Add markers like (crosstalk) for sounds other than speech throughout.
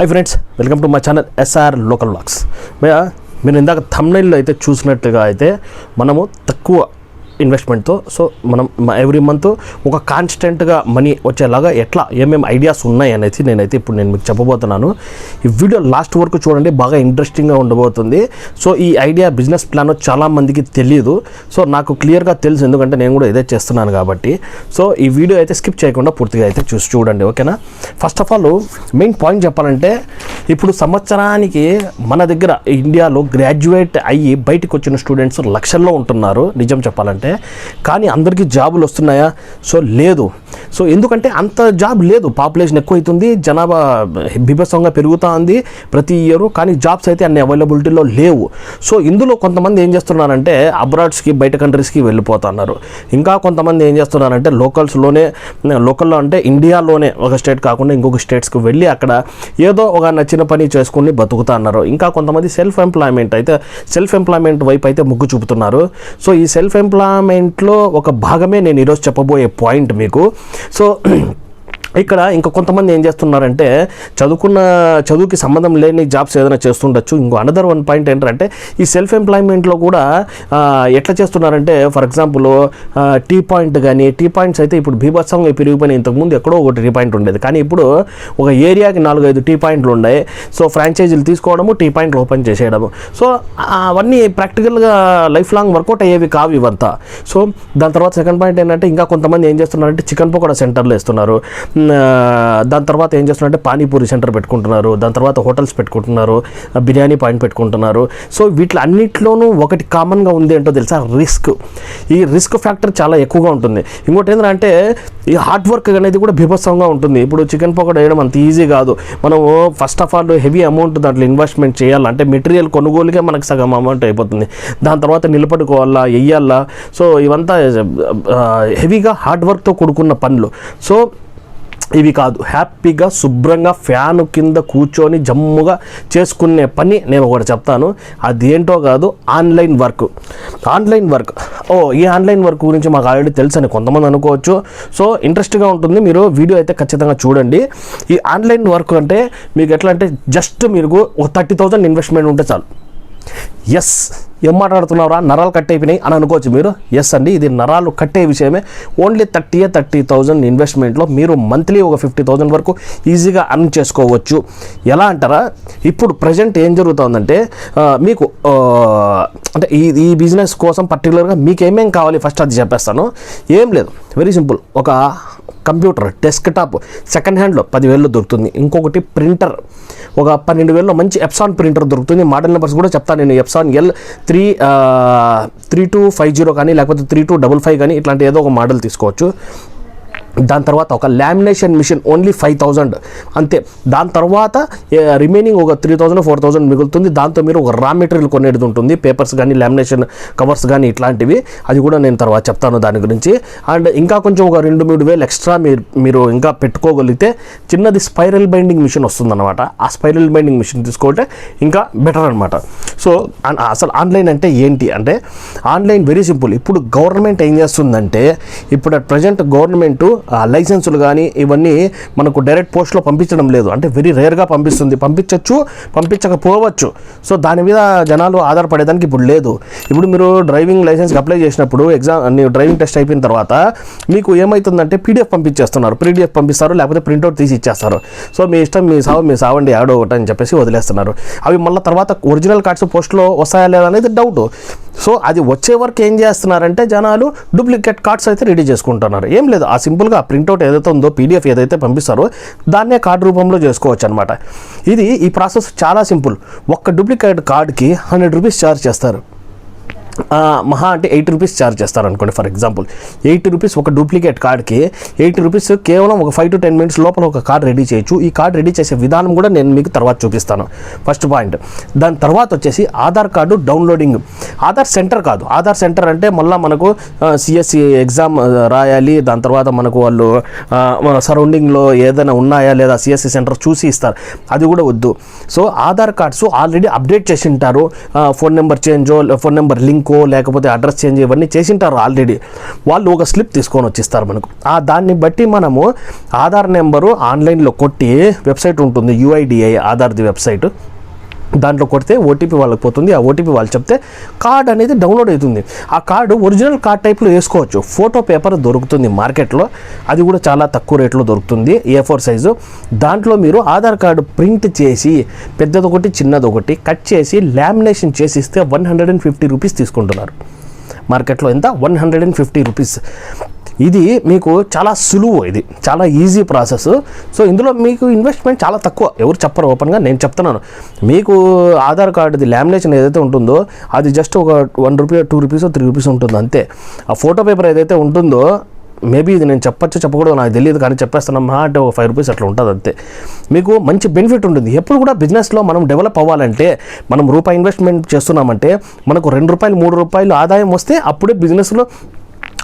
Hi friends welcome to my channel S R local vlogs మీరు ఇందాక థంబ్నైల్లో అయితే చూసినట్టుగా అయితే మనము తక్కువ ఇన్వెస్ట్మెంట్తో సో మనం ఎవ్రీ మంత్ ఒక కాన్స్టెంట్గా మనీ వచ్చేలాగా ఎట్లా ఏమేమి ఐడియాస్ ఉన్నాయి అనేది నేనైతే ఇప్పుడు నేను మీకు చెప్పబోతున్నాను. ఈ వీడియో లాస్ట్ వరకు చూడండి బాగా ఇంట్రెస్టింగ్గా ఉండబోతుంది. సో ఈ ఐడియా బిజినెస్ ప్లాన్ చాలా మందికి తెలియదు సో నాకు క్లియర్గా తెలుసు ఎందుకంటే నేను కూడా ఇదే చేస్తున్నాను కాబట్టి. సో ఈ వీడియో అయితే స్కిప్ చేయకుండా పూర్తిగా అయితే చూసి చూడండి ఓకేనా first of all main point చెప్పాలంటే ఇప్పుడు సంవత్సరానికి మన దగ్గర ఇండియాలో గ్రాడ్యుయేట్ అయ్యి బయటకు వచ్చిన స్టూడెంట్స్ లక్షల్లో ఉంటున్నారు. నిజం చెప్పాలంటే కానీ అందరికీ జాబులు వస్తున్నాయా? సో లేదు. సో ఎందుకంటే అంత జాబ్ లేదు. పాపులేషన్ ఎక్కువ అవుతుంది జనాభా బిభత్సంగా పెరుగుతూ ఉంది ప్రతి ఇయర్ కానీ జాబ్స్ అయితే అన్ని అవైలబిలిటీలో లేవు. సో ఇందులో కొంతమంది ఏం చేస్తున్నారంటే అబ్రాడ్స్కి బయట కంట్రీస్కి వెళ్ళిపోతున్నారు. ఇంకా కొంతమంది ఏం చేస్తున్నారంటే లోకల్స్లోనే లోకల్లో అంటే ఇండియాలోనే ఒక స్టేట్ కాకుండా ఇంకొక స్టేట్స్కి వెళ్ళి అక్కడ ఏదో ఒక నచ్చిన పని చేసుకుని బతుకుతా అన్నారు ఇంకా కొంతమంది సెల్ఫ్ ఎంప్లాయ్మెంట్ అయితే సెల్ఫ్ ఎంప్లాయ్మెంట్ వైపు అయితే మొగ్గు చూపుతున్నారు. సో ఈ సెల్ఫ్ ఎంప్లాయ్మెంట్లో ఒక భాగమే నేను ఈరోజు చెప్పబోయే పాయింట్ మీకు. సో (clears throat) ఇక్కడ ఇంకా కొంతమంది ఏం చేస్తున్నారంటే చదువుకున్న చదువుకి సంబంధం లేని జాబ్స్ ఏదైనా చేస్తుండొచ్చు. ఇంకో అనదర్ వన్ పాయింట్ ఏంటంటే ఈ సెల్ఫ్ ఎంప్లాయ్మెంట్లో కూడా ఎట్లా చేస్తున్నారంటే ఫర్ ఎగ్జాంపుల్ టీ పాయింట్ కానీ టీ పాయింట్స్ అయితే ఇప్పుడు భీభత్సంగా పెరిగిపోయిన ఇంతకుముందు ఎక్కడో ఒకటి టీ పాయింట్ ఉండేది. కానీ ఇప్పుడు ఒక ఏరియాకి నాలుగైదు టీ పాయింట్లు ఉన్నాయి. సో ఫ్రాంచైజీలు తీసుకోవడము టీ పాయింట్లు ఓపెన్ చేసేయడము. సో అవన్నీ ప్రాక్టికల్గా లైఫ్ లాంగ్ వర్కౌట్ అయ్యేవి కావు ఇవంతా. సో దాని తర్వాత సెకండ్ పాయింట్ ఏంటంటే ఇంకా కొంతమంది ఏం చేస్తున్నారంటే చికెన్ పకోడా సెంటర్లు వేస్తున్నారు. దాని తర్వాత ఏం చేస్తున్నారంటే పానీపూరి సెంటర్ పెట్టుకుంటున్నారు. దాని తర్వాత హోటల్స్ పెట్టుకుంటున్నారు. బిర్యానీ పాయింట్ పెట్టుకుంటున్నారు. సో వీటిలో అన్నిట్లోనూ ఒకటి కామన్గా ఉంది ఏంటో తెలుసా? రిస్క్. ఈ రిస్క్ ఫ్యాక్టర్ చాలా ఎక్కువగా ఉంటుంది. ఇంకోటి ఏంటంటే ఈ హార్డ్ వర్క్ అనేది కూడా బీభత్సంగా ఉంటుంది. ఇప్పుడు చికెన్ పకోడా వేయడం అంత ఈజీ కాదు. మనము first of all heavy amount దాంట్లో ఇన్వెస్ట్మెంట్ చేయాలంటే మెటీరియల్ కొనుగోలుగా మనకు సగం అమౌంట్ అయిపోతుంది. దాని తర్వాత నిలబడుకోవాలా? వెయ్యాలా? సో ఇవంతా హెవీగా హార్డ్ వర్క్తో కూడుకున్న పనులు. సో ఇవి కాదు. హ్యాపీగా శుభ్రంగా ఫ్యాన్ కింద కూర్చొని జమ్ముగా చేసుకునే పని నేను ఒకటి చెప్తాను. అదేంటో కాదు ఆన్లైన్ వర్క్. Online work. ఓ ఈ ఆన్లైన్ వర్క్ గురించి మాకు ఆల్రెడీ తెలుసు అని కొంతమంది అనుకోవచ్చు. సో ఇంట్రెస్ట్గా ఉంటుంది. మీరు వీడియో అయితే ఖచ్చితంగా చూడండి. ఈ ఆన్లైన్ వర్క్ అంటే మీకు ఎట్లా అంటే జస్ట్ మీకు ఒక థర్టీ థౌజండ్ ఇన్వెస్ట్మెంట్ ఉంటే చాలు. ఎస్. ఏం మాట్లాడుతున్నారా నరాలు కట్ అయిపోయినాయి అని అనుకోవచ్చు మీరు. ఎస్ అండి ఇది నరాలు కట్టే విషయమే. ఓన్లీ థర్టీ థర్టీ థౌజండ్ ఇన్వెస్ట్మెంట్లో మీరు మంత్లీ ఒక ఫిఫ్టీ థౌజండ్ వరకు ఈజీగా అర్న్ చేసుకోవచ్చు. ఎలా అంటారా? ఇప్పుడు ప్రజెంట్ ఏం జరుగుతుందంటే మీకు అంటే ఈ ఈ బిజినెస్ కోసం పర్టికులర్గా మీకు ఏమేం కావాలి? ఫస్ట్ అది చెప్పేస్తాను. ఏం లేదు. వెరీ సింపుల్ ఒక కంప్యూటర్ డెస్క్టాప్ సెకండ్ హ్యాండ్లో పదివేల్లో దొరుకుతుంది. ఇంకొకటి ప్రింటర్ ఒక పన్నెండు వేలలో మంచి ఎప్సాన్ ప్రింటర్ దొరుకుతుంది. మోడల్ నెంబర్స్ కూడా చెప్తాను నేను. Epson L three three two five zero కానీ లేకపోతే త్రీ టూ డబల్ ఫైవ్ కానీ ఇట్లాంటి ఏదో ఒక మోడల్ తీసుకోవచ్చు. దాని తర్వాత ఒక lamination machine only five thousand అంతే. దాని తర్వాత రిమైనింగ్ ఒక త్రీ థౌజండ్ ఫోర్ థౌజండ్ మిగులుతుంది. దాంతో మీరు ఒక రా మెటీరియల్ కొనేది ఉంటుంది. పేపర్స్ కానీ లామినేషన్ కవర్స్ కానీ ఇట్లాంటివి. అది కూడా నేను తర్వాత చెప్తాను దాని గురించి. అండ్ ఇంకా కొంచెం ఒక రెండు మూడు వేలు ఎక్స్ట్రా మీరు మీరు ఇంకా పెట్టుకోగలిగితే చిన్నది స్పైరల్ బైండింగ్ మిషన్ వస్తుందన్నమాట. ఆ స్పైరల్ బైండింగ్ మిషన్ తీసుకుంటే ఇంకా బెటర్ అనమాట సో అసలు ఆన్లైన్ అంటే ఏంటి అంటే ఆన్లైన్ వెరీ సింపుల్ ఇప్పుడు గవర్నమెంట్ ఏం చేస్తుందంటే ఇప్పుడు అట్ ప్రజెంట్ గవర్నమెంట్ లైసెన్సులు కానీ ఇవన్నీ మనకు డైరెక్ట్ పోస్ట్లో పంపించడం లేదు. అంటే వెరీ రేర్గా పంపిస్తుంది. పంపించవచ్చు పంపించకపోవచ్చు. సో దాని మీద జనాలు ఆధారపడేదానికి ఇప్పుడు లేదు. ఇప్పుడు మీరు డ్రైవింగ్ లైసెన్స్కి అప్లై చేసినప్పుడు ఎగ్జామ్ ನೀವು డ్రైవింగ్ టెస్ట్ అయిపోయిన తర్వాత మీకు ఏమవుతుందంటే పీడిఎఫ్ పంపించేస్తున్నారు. పీడిఎఫ్ పంపిస్తారు లేకపోతే ప్రింట్అవుట్ తీసి ఇచ్చేస్తారు. సో మీ ఇష్టం మీ సావు మీ సావండి ఆడో ఒకటి అని చెప్పేసి వదిలేస్తున్నారు. అవి మళ్ళీ తర్వాత ఒరిజినల్ కార్డ్స్ పోస్ట్లో వస్తాయా లేదా అనేది డౌట్. సో అది వచ్చే వరకు ఏం చేస్తున్నారంటే జనాలు డూప్లికేట్ కార్డ్స్ అయితే రెడీ చేసుకుంటున్నారు. ఏం లేదు ఆ సింపుల్గా ఆ ప్రింట్అవుట్ ఏదైతే ఉందో పీడిఎఫ్ ఏదైతే పంపిస్తారో దాన్నే కార్డు రూపంలో చేసుకోవచ్చు అనమాట ఇది ఈ ప్రాసెస్ చాలా సింపుల్. ఒక్క డూప్లికేట్ కార్డ్కి హండ్రెడ్ రూపీస్ ఛార్జ్ చేస్తారు. మహా అంటే ఎయిటీ రూపీస్ ఛార్జ్ చేస్తారు అనుకోండి ఫర్ ఎగ్జాంపుల్ ఎయిటీ రూపీస్ ఒక డూప్లికేట్ కార్డ్కి ఎయిటీ రూపీస్ కేవలం ఒక ఫైవ్ టు టెన్ మినిట్స్ లోపల ఒక కార్డ్ రెడీ చేయొచ్చు. ఈ కార్డ్ రెడీ చేసే విధానం కూడా నేను మీకు తర్వాత చూపిస్తాను. ఫస్ట్ పాయింట్ దాని తర్వాత వచ్చేసి Aadhaar card downloading Aadhaar centre కాదు. ఆధార్ సెంటర్ అంటే మళ్ళీ మనకు సిఎస్సి ఎగ్జామ్ రాయాలి. దాని తర్వాత మనకు వాళ్ళు మన సరౌండింగ్లో ఏదైనా ఉన్నాయా లేదా సిఎస్సి సెంటర్ చూసి ఇస్తారు. అది కూడా వద్దు. So Aadhaar cards already update చేసి ఉంటారు. ఫోన్ నెంబర్ చేంజో ఫోన్ నెంబర్ లింక్ మిస్టేకో లేకపోతే అడ్రస్ చేంజ్ ఇవన్నీ చేసింటారు ఆల్రెడీ. వాళ్ళు ఒక స్లిప్ తీసుకొని వచ్చిస్తారు మనకు. ఆ దాన్ని బట్టి మనము ఆధార్ నెంబరు ఆన్లైన్లో కొట్టి వెబ్సైట్ ఉంటుంది యుఐడిఐ ఆధార్ది వెబ్సైట్. దాంట్లో కొడితే ఓటీపీ వాళ్ళకి పోతుంది. ఆ ఓటీపీ వాళ్ళు చెప్తే కార్డ్ అనేది డౌన్లోడ్ అవుతుంది. ఆ కార్డు ఒరిజినల్ కార్డ్ టైప్లో వేసుకోవచ్చు. ఫోటో పేపర్ దొరుకుతుంది మార్కెట్లో. అది కూడా చాలా తక్కువ రేట్లో దొరుకుతుంది. ఏ ఫోర్ సైజు దాంట్లో మీరు ఆధార్ కార్డు ప్రింట్ చేసి పెద్దదొకటి చిన్నదొకటి కట్ చేసి లామినేషన్ చేసి ఇస్తే one hundred and fifty rupees తీసుకుంటున్నారు. మార్కెట్లో ఎంత? One hundred and fifty rupees. ఇది మీకు చాలా సులువు ఇది. చాలా ఈజీ ప్రాసెస్ సో ఇందులో మీకు ఇన్వెస్ట్మెంట్ చాలా తక్కువ. ఎవరు చెప్పరు ఓపెన్గా నేను చెప్తున్నాను. మీకు ఆధార్ కార్డుది లామినేషన్ ఏదైతే ఉంటుందో అది జస్ట్ ఒక one rupee two rupees three rupees ఉంటుంది అంతే. ఆ ఫోటో పేపర్ ఏదైతే ఉంటుందో మేబీ ఇది నేను చెప్పచ్చు చెప్పకూడదు నాకు తెలియదు కానీ చెప్పేస్తున్నామా అంటే ఒక ఫైవ్ రూపీస్ అట్లా ఉంటుంది అంతే. మీకు మంచి బెనిఫిట్ ఉంటుంది. ఎప్పుడు కూడా బిజినెస్లో మనం డెవలప్ అవ్వాలంటే మనం రూపాయి ఇన్వెస్ట్మెంట్ చేస్తున్నామంటే మనకు రెండు రూపాయలు మూడు రూపాయలు ఆదాయం వస్తే అప్పుడే బిజినెస్లో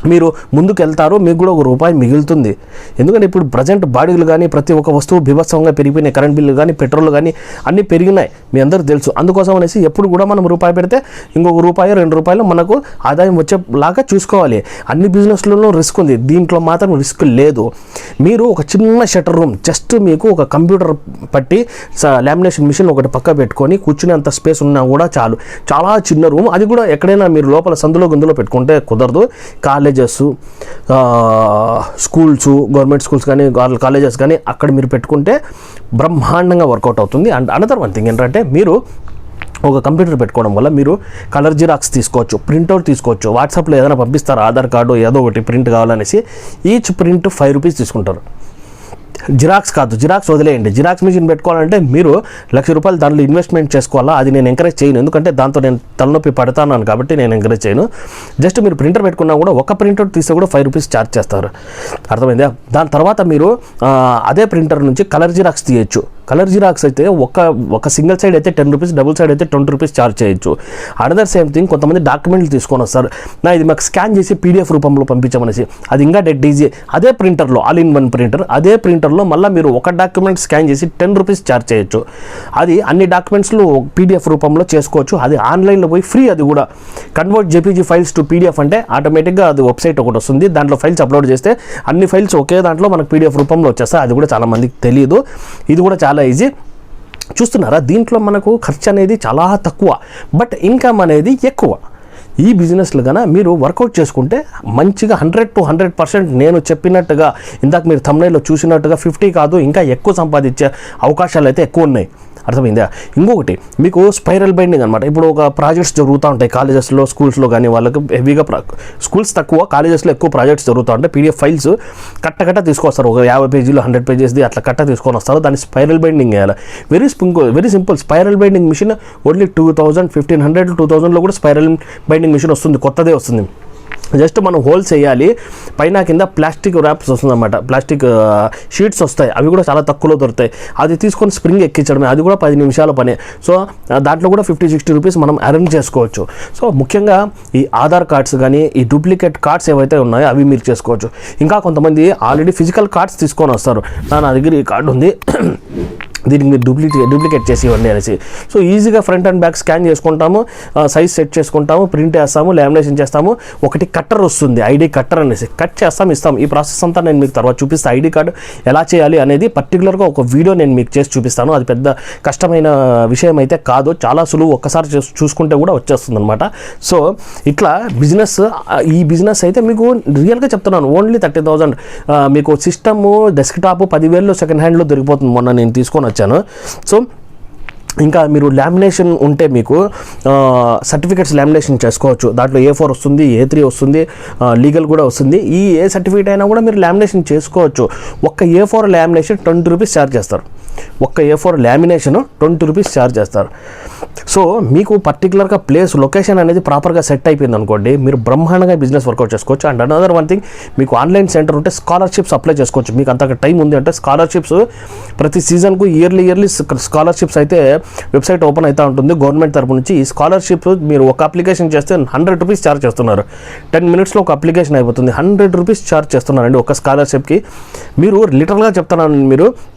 మీరు ముందుకు వెళ్తారు మీకు కూడా ఒక రూపాయి మిగులుతుంది. ఎందుకంటే ఇప్పుడు ప్రజెంట్ బాడీలు కానీ ప్రతి ఒక్క వస్తువు బీభత్సంగా పెరిగిపోయినాయి. కరెంట్ బిల్లు కానీ పెట్రోల్ కానీ అన్నీ పెరిగినాయి. మీ అందరూ తెలుసు. అందుకోసం అనేసి ఎప్పుడు కూడా మనం రూపాయి పెడితే ఇంకొక రూపాయి రెండు రూపాయలు మనకు ఆదాయం వచ్చేలాగా చూసుకోవాలి. అన్ని బిజినెస్లలో రిస్క్ ఉంది. దీంట్లో మాత్రం రిస్క్ లేదు. మీరు ఒక చిన్న షటర్ రూమ్ జస్ట్ మీకు ఒక కంప్యూటర్ పట్టి లామినేషన్ మిషన్ ఒకటి పక్క పెట్టుకొని కూర్చునేంత స్పేస్ ఉన్నా కూడా చాలు. చాలా చిన్న రూమ్. అది కూడా ఎక్కడైనా మీరు లోపల సందులో గుందులో పెట్టుకుంటే కుదరదు. కాలేజెస్ స్కూల్స్ గవర్నమెంట్ స్కూల్స్ కానీ కాలేజెస్ కానీ అక్కడ మీరు పెట్టుకుంటే బ్రహ్మాండంగా వర్కౌట్ అవుతుంది. అండ్ అనదర్ వన్ థింగ్ ఏంటంటే మీరు ఒక కంప్యూటర్ పెట్టుకోవడం వల్ల మీరు కలర్ జిరాక్స్ తీసుకోవచ్చు ప్రింట్అవుట్ తీసుకోవచ్చు వాట్సాప్లో ఏదైనా పంపిస్తారు ఆధార్ కార్డు ఏదో ఒకటి ప్రింట్ కావాలనేసి ఈచ్ ప్రింట్ ఫైవ్ రూపీస్ తీసుకుంటారు. జిరాక్స్ కాదు జిరాక్స్ వదిలేయండి. జిరాక్స్ మిషన్ పెట్టుకోవాలంటే మీరు లక్ష రూపాయలు దాంట్లో ఇన్వెస్ట్మెంట్ చేసుకోవాలా? అది నేను ఎంకరేజ్ చేయను. ఎందుకంటే దాంతో నేను తలనొప్పి పడతాను కాబట్టి నేను ఎంకరేజ్ చేయను. జస్ట్ మీరు ప్రింటర్ పెట్టుకున్నా కూడా ఒక ప్రింటర్ తీస్తే కూడా ఫైవ్ రూపీస్ ఛార్జ్ చేస్తారు. అర్థమైందా? దాని తర్వాత మీరు అదే ప్రింటర్ నుంచి కలర్ జిరాక్స్ తీయచ్చు. కలర్ జిరాక్స్ అయితే ఒక ఒక సింగిల్ సైడ్ అయితే టెన్ రూపీస్ డబుల్ సైడ్ అయితే ట్వంటీ రూపీస్ ఛార్జ్ చేయొచ్చు. అనదర్ సేమ్ థింగ్ కొంతమంది డాక్యుమెంట్లు తీసుకొని వస్తారు. నా ఇది మాకు స్కాన్ చేసి పీడిఎఫ్ రూపంలో పంపించమనేసి అది ఇంకా డెడ్ ఈజీ. అదే ప్రింటర్లో ఆల్ ఇన్ వన్ ప్రింటర్ అదే ప్రింటర్లో మళ్ళీ మీరు ఒక డాక్యుమెంట్ స్కాన్ చేసి టెన్ రూపీస్ ఛార్జ్ చేయొచ్చు. అది అన్ని డాక్యుమెంట్స్లు పీడిఎఫ్ రూపంలో చేసుకోవచ్చు. అది ఆన్లైన్లో పోయి ఫ్రీ అది కూడా. Convert JPG files to PDF అంటే ఆటోమేటిక్గా అది వెబ్సైట్ ఒకటి వస్తుంది. దాంట్లో ఫైల్స్ అప్లోడ్ చేస్తే అన్ని ఫైల్స్ ఒకే దాంట్లో మనకు పీడిఎఫ్ రూపంలో వచ్చేస్తాయి. అది కూడా చాలామందికి తెలియదు ఇది కూడా చాలా ఈజీ చూస్తున్నారా దీంట్లో మనకు ఖర్చు అనేది చాలా తక్కువ బట్ ఇన్కమ్ అనేది ఎక్కువ. ఈ బిజినెస్లు కన్నా మీరు వర్కౌట్ చేసుకుంటే మంచిగా హండ్రెడ్ టు హండ్రెడ్ పర్సెంట్ నేను చెప్పినట్టుగా ఇందాక మీరు తమిళలో చూసినట్టుగా ఫిఫ్టీ కాదు ఇంకా ఎక్కువ సంపాదించే అవకాశాలు అయితే ఎక్కువ ఉన్నాయి. అర్థమైందా? ఇంకొకటి మీకు స్పైరల్ బైండింగ్ అనమాట ఇప్పుడు ఒక ప్రాజెక్ట్స్ జరుగుతూ ఉంటాయి కాలేజెస్లో స్కూల్స్లో కానీ వాళ్ళకి హెవీగా స్కూల్స్ తక్కువ కాలేజెస్లో ఎక్కువ ప్రాజెక్ట్స్ జరుగుతూ ఉంటాయి. పీడిఎఫ్ ఫైల్స్ కట్ట కట్ట తీసుకొస్తారు. ఒక యాభై పేజీలు హండ్రెడ్ పేజెస్ది అట్లా కట్ట తీసుకొని వస్తారు. దాన్ని స్పైరల్ బైండింగ్ చేయాలి. Very simple very simple spiral binding machine only two thousand fifteen hundred two థౌజండ్లో కూడా స్పైరల్ బైండింగ్ మిషన్ వస్తుంది. కొత్తదే వస్తుంది. జస్ట్ మనం హోల్స్ వేయాలి పైన కింద ప్లాస్టిక్ ర్యాప్స్ వస్తుందన్నమాట. ప్లాస్టిక్ షీట్స్ వస్తాయి. అవి కూడా చాలా తక్కువలో దొరుకుతాయి. అది తీసుకొని స్ప్రింగ్ ఎక్కించడమే. అది కూడా పది నిమిషాల పనే. సో దాంట్లో కూడా ఫిఫ్టీ సిక్స్టీ రూపీస్ మనం అరేంజ్ చేసుకోవచ్చు. సో ముఖ్యంగా ఈ ఆధార్ కార్డ్స్ కానీ ఈ డూప్లికేట్ కార్డ్స్ ఏవైతే ఉన్నాయో అవి మీరు చేసుకోవచ్చు. ఇంకా కొంతమంది ఆల్రెడీ ఫిజికల్ కార్డ్స్ తీసుకొని వస్తారు. నా నా దగ్గర ఈ కార్డు ఉంది. దీనికి మీరు డూప్లికేట్ డూప్లికేట్ చేసి ఇవ్వండి అనేసి సో ఈజీగా ఫ్రంట్ అండ్ బ్యాక్ స్కాన్ చేసుకుంటాము సైజ్ సెట్ చేసుకుంటాము ప్రింట్ వేస్తాము లామినేషన్ చేస్తాము. ఒకటి కట్టర్ వస్తుంది ఐడి కట్టర్ అనేసి. కట్ చేస్తాం ఇస్తాం. ఈ ప్రాసెస్ అంతా నేను మీకు తర్వాత చూపిస్తాను ఐడి కార్డు ఎలా చేయాలి అనేది పర్టికులర్గా ఒక వీడియో నేను మీకు చేసి చూపిస్తాను. అది పెద్ద కష్టమైన విషయం అయితే కాదు. చాలా సులువు ఒక్కసారి చూసుకుంటే కూడా వచ్చేస్తుంది అనమాట సో ఇట్లా బిజినెస్ ఈ బిజినెస్ అయితే మీకు రియల్గా చెప్తున్నాను. ఓన్లీ థర్టీ థౌజండ్ మీకు సిస్టమ్ డెస్క్టాప్ పదివేలు సెకండ్ హ్యాండ్లో దొరికిపోతుంది. మొన్న నేను తీసుకొని వచ్చాను సో ఇంకా మీరు లామినేషన్ ఉంటే మీకు సర్టిఫికేట్స్ లామినేషన్ చేసుకోవచ్చు. దాంట్లో ఏ ఫోర్ వస్తుంది ఏ త్రీ వస్తుంది లీగల్ కూడా వస్తుంది. ఈ ఏ సర్టిఫికేట్ అయినా కూడా మీరు లామినేషన్ చేసుకోవచ్చు. ఒక్క A four lamination twenty rupees charge చేస్తారు. ఒక్క A four lamination twenty rupees charge చేస్తారు. సో మీకు పర్టికులర్గా ప్లేస్ లొకేషన్ అనేది ప్రాపర్గా సెట్ అయిపోయింది అనుకోండి మీరు బ్రహ్మాండంగా బిజినెస్ వర్కౌట్ చేసుకోవచ్చు. అండ్ అనదర్ వన్ థింగ్ మీకు ఆన్లైన్ సెంటర్ ఉంటే స్కాలర్షిప్స్ అప్లై చేసుకోవచ్చు. మీకు అంత టైం ఉంది అంటే స్కాలర్షిప్స్ ప్రతి సీజన్కు ఇయర్లీ ఇయర్లీ స్కాలర్షిప్స్ అయితే వెబ్సైట్ ఓపెన్ అవుతూ ఉంటుంది. గవర్నమెంట్ తరపు నుంచి ఈ స్కాలర్షిప్ మీరు ఒక అప్లికేషన్ చేస్తే హండ్రెడ్ రూపీస్ ఛార్జ్ చేస్తున్నారు. టెన్ మినిట్స్లో ఒక అప్లికేషన్ అయిపోతుంది. హండ్రెడ్ రూపీస్ ఛార్జ్ చేస్తున్నారండి ఒక స్కాలర్షిప్కి. మీరు లిటరల్గా చెప్తున్నాను మీరు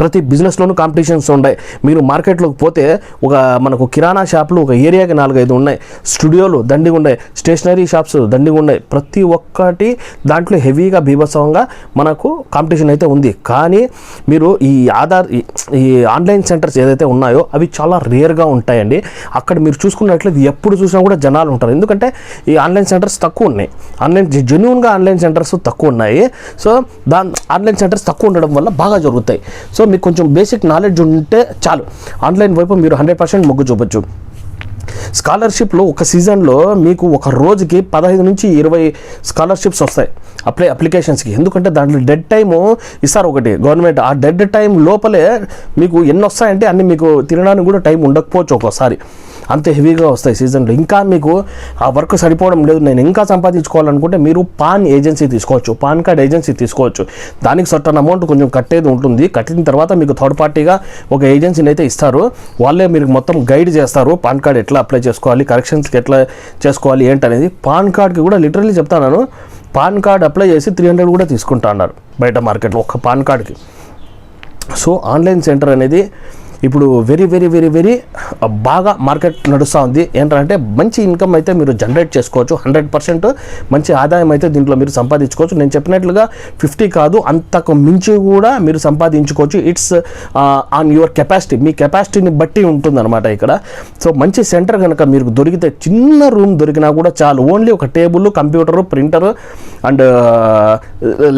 ప్రతి బిజినెస్లోనూ కాంపిటీషన్స్ ఉన్నాయి మీరు మార్కెట్లోకి పోతే ఒక మనకు కిరాణా షాపులు ఒక ఏరియాకి నాలుగైదు ఉన్నాయి. స్టూడియోలు దండిగా ఉన్నాయి. స్టేషనరీ షాప్స్ దండిగా ఉన్నాయి. ప్రతి ఒక్కటి దాంట్లో హెవీగా బీభత్సవంగా మనకు కాంపిటీషన్ అయితే ఉంది. కానీ మీరు ఈ ఆధార్ ఈ- ఈ ఆన్లైన్ సెంటర్స్ ఏదైతే ఉన్నాయో అవి చాలా రేర్గా ఉంటాయండి. అక్కడ మీరు చూసుకున్నట్లయితే ఎప్పుడు చూసినా కూడా జనాలు ఉంటారు. ఎందుకంటే ఈ ఆన్లైన్ సెంటర్స్ తక్కువ ఉన్నాయి. ఆన్లైన్ జెన్యున్గా ఆన్లైన్ సెంటర్స్ తక్కువ ఉన్నాయి. సో దాని ఆన్లైన్ సెంటర్స్ తక్కువ ఉండడం వల్ల బాగా జరుగుతాయి. సో మీకు కొంచెం బేసిక్ నాలెడ్జ్ ఉంటే చాలు. ఆన్లైన్ వైపు మీరు హండ్రెడ్ పర్సెంట్ మొగ్గు చూపొచ్చు. స్కాలర్షిప్లో ఒక సీజన్లో మీకు ఒక రోజుకి పదహైదు నుంచి ఇరవై స్కాలర్షిప్స్ వస్తాయి. అప్లై అప్లికేషన్స్కి ఎందుకంటే దాంట్లో డెడ్ టైము ఇస్తారు ఒకటి. గవర్నమెంట్ ఆ డెడ్ టైం లోపలే మీకు ఎన్ని వస్తాయంటే అన్ని మీకు తినడానికి కూడా టైం ఉండకపోవచ్చు ఒక్కోసారి. అంత హెవీగా వస్తాయి సీజన్లో ఇంకా మీకు ఆ వర్క్ సరిపోవడం లేదు. నేను ఇంకా సంపాదించుకోవాలనుకుంటే మీరు పాన్ ఏజెన్సీ తీసుకోవచ్చు. పాన్ కార్డ్ ఏజెన్సీ తీసుకోవచ్చు. దానికి సర్టన్ అమౌంట్ కొంచెం కట్టేది ఉంటుంది. కట్టిన తర్వాత మీకు థర్డ్ పార్టీగా ఒక ఏజెన్సీని అయితే ఇస్తారు. వాళ్ళే మీరు మొత్తం గైడ్ చేస్తారు. పాన్ కార్డ్ ఎట్లా అప్లై చేసుకోవాలి కరెక్షన్స్కి ఎట్లా చేసుకోవాలి ఏంటనేది. పాన్ కార్డ్కి కూడా లిటరల్లీ చెప్తాను పాన్ కార్డ్ అప్లై చేసి త్రీ హండ్రెడ్ కూడా తీసుకుంటా అన్నారు బయట మార్కెట్లో ఒక పాన్ కార్డ్కి. సో ఆన్లైన్ సెంటర్ అనేది ఇప్పుడు వెరీ వెరీ వెరీ వెరీ బాగా మార్కెట్ నడుస్తూ ఉంది. ఏంటంటే మంచి ఇన్కమ్ అయితే మీరు జనరేట్ చేసుకోవచ్చు. హండ్రెడ్ పర్సెంట్ మంచి ఆదాయం అయితే దీంట్లో మీరు సంపాదించుకోవచ్చు. నేను చెప్పినట్లుగా ఫిఫ్టీ కాదు అంతకు మించి కూడా మీరు సంపాదించుకోవచ్చు. ఇట్స్ ఆన్ యువర్ కెపాసిటీ మీ కెపాసిటీని బట్టి ఉంటుందన్నమాట ఇక్కడ. సో మంచి సెంటర్ కనుక మీరు దొరికితే చిన్న రూమ్ దొరికినా కూడా చాలు. ఓన్లీ ఒక table computer printer and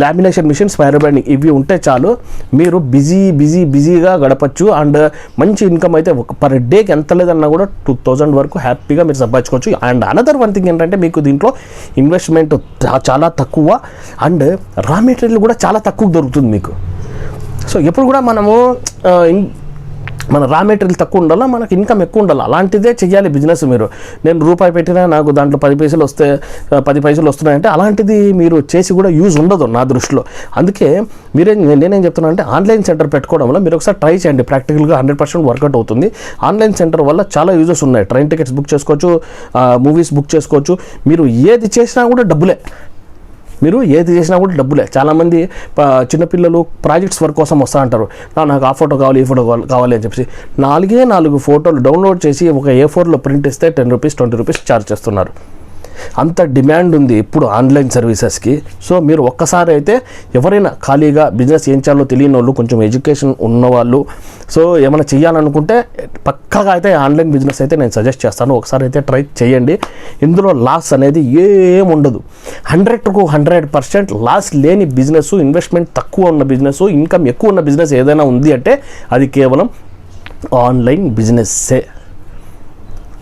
lamination machine spiral binding ఇవి ఉంటే చాలు. మీరు బిజీ బిజీ బిజీగా గడపచ్చు. అండ్ మంచి ఇన్కమ్ అయితే ఒక పర్ డే డేకి ఎంత లేదన్నా కూడా టూ థౌజండ్ వరకు హ్యాపీగా మీరు సంపాదించుకోవచ్చు. అండ్ అనదర్ వన్ థింగ్ ఏంటంటే మీకు దీంట్లో ఇన్వెస్ట్మెంట్ చాలా తక్కువ. అండ్ రా మెటీరియల్ కూడా చాలా తక్కువ దొరుకుతుంది మీకు. సో ఎప్పుడు కూడా మనము మన రా మెటీరియల్ తక్కువ ఉండాలా? మనకి ఇన్కమ్ ఎక్కువ ఉండాలి? అలాంటిదే చెయ్యాలి బిజినెస్ మీరు. నేను రూపాయి పెట్టినా నాకు దాంట్లో పది పైసలు వస్తే పది పైసలు వస్తున్నాయంటే అలాంటిది మీరు చేసి కూడా యూజ్ ఉండదు నా దృష్టిలో. అందుకే మీరే నేనేం చెప్తున్నా అంటే ఆన్లైన్ సెంటర్ పెట్టుకోవడం వల్ల మీరు ఒకసారి ట్రై చేయండి. ప్రాక్టికల్గా హండ్రెడ్ పర్సెంట్ వర్కౌట్ అవుతుంది. ఆన్లైన్ సెంటర్ వల్ల చాలా యూజెస్ ఉన్నాయి. ట్రైన్ టికెట్స్ బుక్ చేసుకోవచ్చు మూవీస్ బుక్ చేసుకోవచ్చు. మీరు ఏది చేసినా కూడా డబ్బులే. మీరు ఏది చేసినా కూడా డబ్బులే. చాలామంది చిన్నపిల్లలు ప్రాజెక్ట్స్ వర్క్ కోసం వస్తూ ఉంటారు నాకు ఆ ఫోటో కావాలి ఈ ఫోటో కావాలి- కావాలి అని చెప్పేసి. నాలుగే నాలుగు ఫోటోలు డౌన్లోడ్ చేసి ఒక ఏ ఫోర్లో ప్రింట్ ఇస్తే ten rupees twenty rupees charge చేస్తున్నారు. అంత డిమాండ్ ఉంది ఇప్పుడు ఆన్లైన్ సర్వీసెస్కి. సో మీరు ఒక్కసారి అయితే ఎవరైనా ఖాళీగా బిజినెస్ ఏం చేయాలో తెలియని వాళ్ళు కొంచెం ఎడ్యుకేషన్ ఉన్నవాళ్ళు సో ఏమైనా చేయాలనుకుంటే పక్కాగా అయితే ఆన్లైన్ బిజినెస్ అయితే నేను సజెస్ట్ చేస్తాను. ఒకసారి అయితే ట్రై చేయండి. ఇందులో లాస్ అనేది ఏం ఉండదు. హండ్రెడ్కు హండ్రెడ్ పర్సెంట్ లాస్ లేని బిజినెస్ ఇన్వెస్ట్మెంట్ తక్కువ ఉన్న బిజినెస్ ఇన్కమ్ ఎక్కువ ఉన్న బిజినెస్ ఏదైనా ఉంది అంటే అది కేవలం ఆన్లైన్ బిజినెస్సే.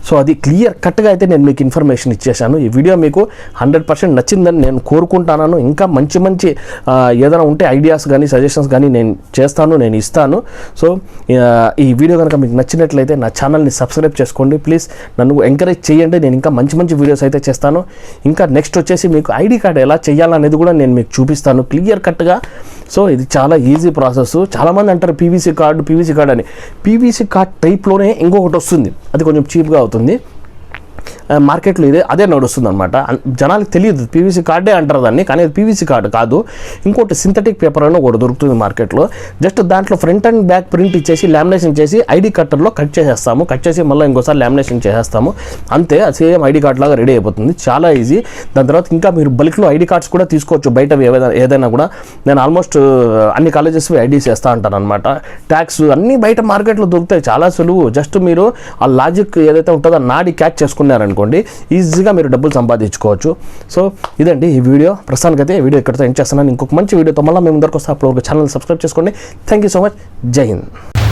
సో అది క్లియర్ కట్గా అయితే నేను మీకు ఇన్ఫర్మేషన్ ఇచ్చేసాను ఈ వీడియో మీకు హండ్రెడ్ పర్సెంట్ నచ్చిందని నేను కోరుకుంటాను ఇంకా మంచి మంచి ఏదైనా ఉంటే ఐడియాస్ కానీ సజెషన్స్ కానీ నేను చేస్తాను నేను ఇస్తాను. సో ఈ వీడియో కనుక మీకు నచ్చినట్లయితే నా ఛానల్ని సబ్స్క్రైబ్ చేసుకోండి. ప్లీజ్ నన్ను ఎంకరేజ్ చేయండి. నేను ఇంకా మంచి మంచి వీడియోస్ అయితే చేస్తాను. ఇంకా నెక్స్ట్ వచ్చేసి మీకు ఐడి కార్డ్ ఎలా చేయాలనేది కూడా నేను మీకు చూపిస్తాను. క్లియర్ కట్గా సో ఇది చాలా ఈజీ ప్రాసెస్ చాలామంది అంటారు పీవీసీ కార్డు పీవీసీ కార్డు అని. పీవీసీ కార్డ్ టైప్లోనే ఇంకొకటి వస్తుంది. అది కొంచెం చీప్గా అవుతుంది. మార్కెట్లో ఇదే అదే నడుస్తుంది అనమాట జనాలకు తెలియదు. పీవీసీ కార్డే అంటారు దాన్ని కానీ అది పీవీసీ కార్డు కాదు. ఇంకోటి సింథటిక్ పేపర్ అని ఒకటి దొరుకుతుంది మార్కెట్లో. జస్ట్ దాంట్లో ఫ్రంట్ అండ్ బ్యాక్ ప్రింట్ ఇచ్చేసి లామినేషన్ చేసి ఐడి కట్టర్లో కట్ చేసేస్తాము. కట్ చేసి మళ్ళీ ఇంకోసారి లామినేషన్ చేసేస్తాము. అంతే సేమ్ ఐడి కార్డ్ లాగా రెడీ అయిపోతుంది. చాలా ఈజీ దాని తర్వాత ఇంకా మీరు బల్క్లో ఐడి కార్డ్స్ కూడా తీసుకోవచ్చు. బయట ఏదైనా ఏదైనా కూడా. నేను ఆల్మోస్ట్ అన్ని కాలేజెస్ ఐడీస్ వేస్తా అంటాను అనమాట ట్యాక్స్ అన్ని బయట మార్కెట్లో దొరుకుతాయి. చాలా సులువు. జస్ట్ మీరు ఆ లాజిక్ ఏదైతే ఉంటుందో నాడి క్యాచ్ చేసుకున్నారనుకోండి ఈజీగా మీరు డబ్బులు సంపాదించుకోవచ్చు. సో ఇదండి ఈ వీడియో. ప్రస్తుతానికైతే వీడియో ఇక్కడితో ఎండ్ చేస్తున్నాను. ఇంకొక మంచి వీడియోతో మళ్ళీ మేము ముందరకు వస్తే అప్పుడు ఛానల్ సబ్స్క్రైబ్ చేసుకోండి. థ్యాంక్ యూ సో మచ్ జై హింద్